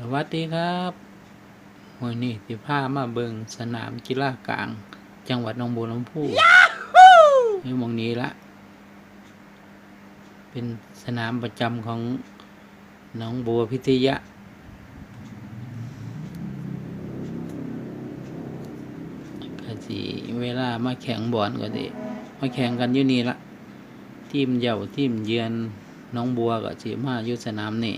สวัสดีครับวันนี้สิพามาเบิงสนามกีฬากลาง จังหวัดหนองบัวลำพูอยู่หมองนี้ละ เป็นสนามประจำของหนองบัวพิทยะ ก็สิเวลามาแข่งบอลก็สิมาแข่งกันอยู่นี่ละทีมเย่าทีมเยือนหน้องบัวก็สิมาอยู่สนามนี่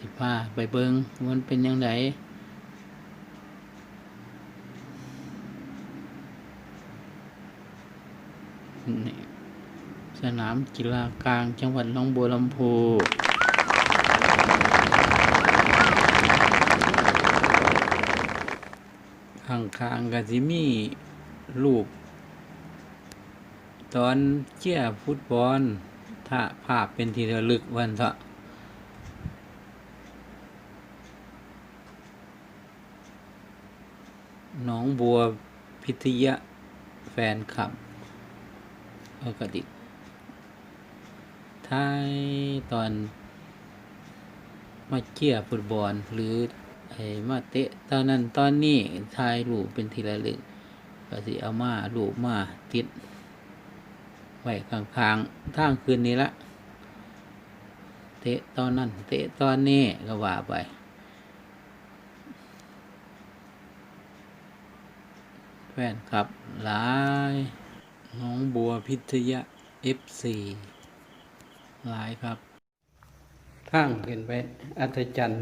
สิพาไปเบิงมันเป็นยังไงสนามกีฬากลางจังหวัดหนองบัวลำพูข้างๆก็สิมีรูป ตอนเชี่ยฟุตบอล ถ้าภาพเป็นที่ระลึกวันเถอะ น้องบัวพิทยะแฟนคลับเอกดิท้ายตอน มาเกี่ยฟุตบอลหรือไอ้มาเตะ ตอนนั้นตอนนี้ถ่ายรูปเป็นทีละลึกก็สิเอามารูปมาติด ไว้ข้างๆทางคืนนี้ละ เตะตอนนั้น เตะตอนนี้ก็ว่าไป แฟนครับหลายน้องบัวพิทยะ F4 หลายครับทางขึ้นไปอัศจรรย์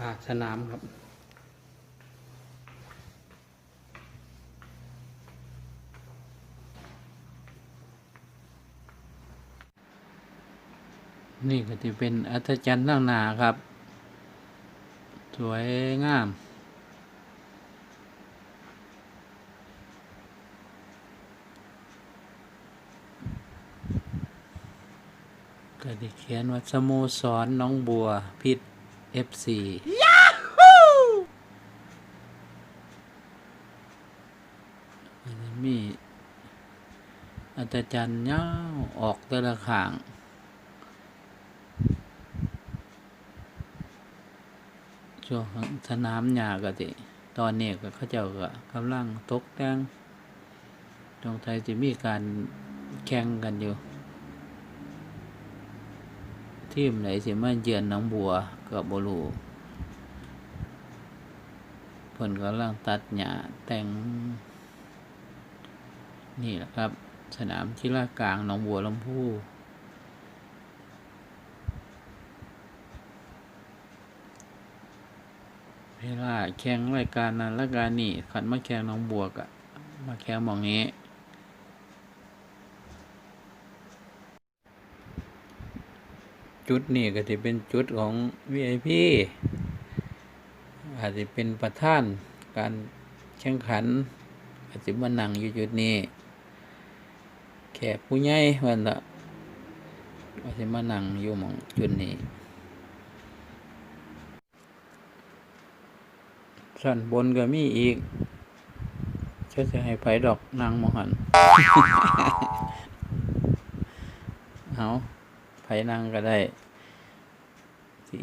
อาสนามครับ นี่ก็จะเป็นอัศจรรย์ล่างหนาครับ สวยงาม ก็ได้เขียนว่าสโมสรน้องบัวพิษ FC มันจะมีอาจารย์เงาออกแต่ละข้างช่วงสนามหญ้าก็ติ ตอนนี้ก็เขาเจ้าก็กำลังตกแต่งตรงไทยจะมีการแข่งกันอยู่ ทีมไหนสิมาเยือนน้องบัวกับบรูเพิ่นกำลังตัดหญ้าแต่ง นี่แหละครับ สนามกีฬากลางหนองบัวลำพูเวลาแข่งรายการนั้นรายการนี้ขันมาแข่งหน้องบัวกะมาแข่งมองนี้ จุดนี้ก็จะเป็นจุดของ VIP อาจจะเป็นประธานการแข่งขัน อาจจะมานั่งอยู่จุดนี้ แขกผู้ใหญ่วันละอาจจะมานั่งอยู่หมองจุดนี้ส่วนบนก็มีอีกจะจะให้ไผดอกนางมองหัน เอา ไผนั่งก็ได้ที่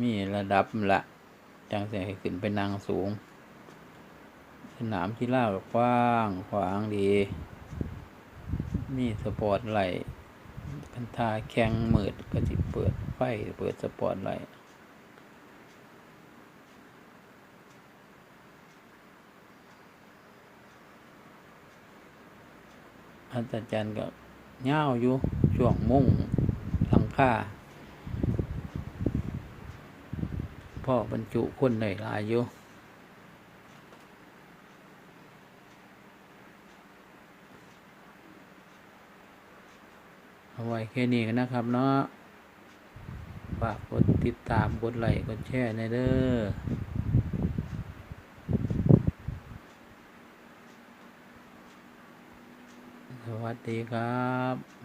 มีระดับละจังเสียให้ขึ้นไปนั่งสูง สนามกีฬาก็กว้างขวางดี มีสปอร์ตไลท์กันทาแข่งมืดก็จิเปิดไฟเปิดสปอร์ตไลท์อาจารย์ก็ เงาวอยู่ช่วงมุ่งหลังคาพ่อบรรจุคนในลายอยู่เอาไว้แค่นี้กันนะครับเนาะฝากกดติดตามกดไลค์กดแชร์ในเด้อ วัสดีครับ